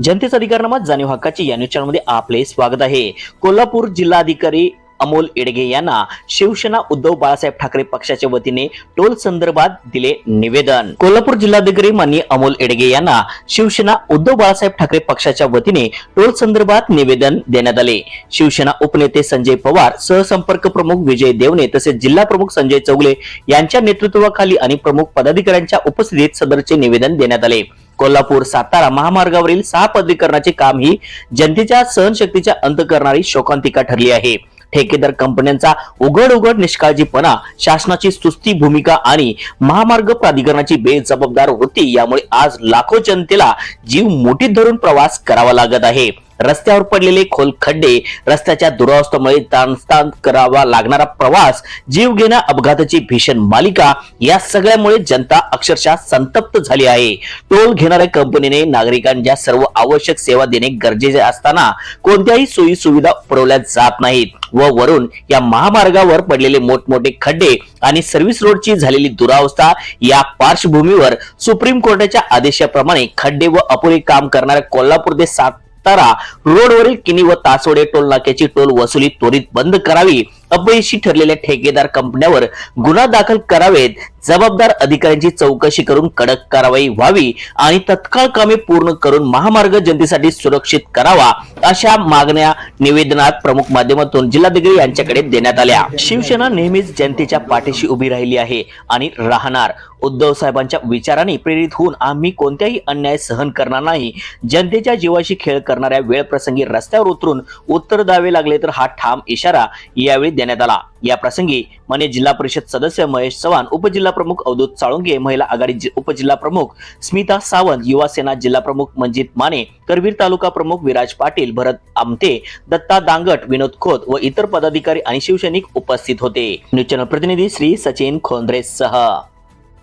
जनतेचा अधिकार अधिकारनामा जाणीव हक्काची या न्यूज चॅनलमध्ये आपले स्वागत आहे. कोल्हापूर जिल्हाधिकारी अमोल एडगे यांना शिवसेना उद्धव बाळासाहेब ठाकरे पक्षाच्या वतीने टोल संदर्भात दिले निवेदन. कोल्हापूर जिल्हाधिकारी माननीय अमोल एडगे यांना शिवसेना उद्धव बाळासाहेब ठाकरे पक्षाच्या वतीने टोल संदर्भात निवेदन देण्यात आले. शिवसेना उपनेते संजय पवार सहसंपर्क प्रमुख विजय देवने तसेच जिल्हा प्रमुख संजय चौगले यांच्या नेतृत्वाखाली आणि प्रमुख पदाधिकाऱ्यांच्या उपस्थितीत सदरचे निवेदन देण्यात आले. कोल्हापूर सातारा महामार्गावरील सहा पदरीकरणाचे काम ही जनतेच्या सहनशक्तीच्या अंत करणारी शोकांतिका ठरली आहे. ठेकेदार कंपन्यांचा उघड उघड निष्काळजीपणा शासनाची सुस्ती भूमिका आणि महामार्ग प्राधिकरणाची बेजबाबदार होती यामुळे आज लाखो जनतेला जीव मुठीत धरून प्रवास करावा लागत आहे. रस्त्यावर पडलेले खोल खड्डे रस्त्याच्या दुरावस्थेमुळे ताणताण करावा लागणारा प्रवास जीव घेणं अपघाताची भीषण मालिका या सगळ्यामुळे जनता अक्षरशः संतप्त झाली आहे. टोल घेणाऱ्या कंपनीने नागरिकांच्या सर्व आवश्यक सेवा देणे गरजेचे असताना कोणत्याही सोयी सुविधा पुरवल्या जात नाहीत व वरून या महामार्गावर पडलेले मोठमोठे खड्डे आणि सर्व्हिस रोडची झालेली दुरावस्था या पार्श्वभूमीवर सुप्रीम कोर्टाच्या आदेशाप्रमाणे खड्डे व अपुरे काम करणाऱ्या कोल्हापूर ते सात सातारा रोडवरील किनी व तासोडे टोल नाक्याची टोल वसुली त्वरित बंद करावी. अपयशी ठरलेल्या ठेकेदार कंपन्यावर गुन्हा दाखल करावेत जबाबदार अधिकाऱ्यांची चौकशी करून कडक कारवाई व्हावी आणि तत्काळ कामे पूर्ण करून महामार्ग जनतेसाठी सुरक्षित करावा अशा मागण्या निवेदनात प्रमुख माध्यमातून जिल्हाधिकारी यांच्याकडे देण्यात आल्या. शिवसेना नेहमीच जनतेच्या पाठीशी उभी राहिली आहे आणि राहणार. उद्धव साहेबांच्या विचाराने प्रेरित होऊन आम्ही कोणत्याही अन्याय सहन करणार नाही. जनतेच्या जीवाशी खेळ करणाऱ्या वेळ प्रसंगी रस्त्यावर उतरून उत्तर द्यावे लागले तर हा ठाम इशारा यावेळी देण्यात आला. या प्रसंगी मान्य जिल्हा परिषद सदस्य महेश चव्हाण उपजिल्हा प्रमुख अवधूत साळुंगे महिला आघाडी उपजिल्हा प्रमुख स्मिता सावंत युवा सेना जिल्हा प्रमुख मंजित माने करवीर तालुका प्रमुख विराज पाटील भरत आमते दत्ता दांगट विनोद खोत व इतर पदाधिकारी आणि शिवसैनिक उपस्थित होते. न्यूज चॅनल प्रतिनिधी श्री सचिन खोंद्रे सह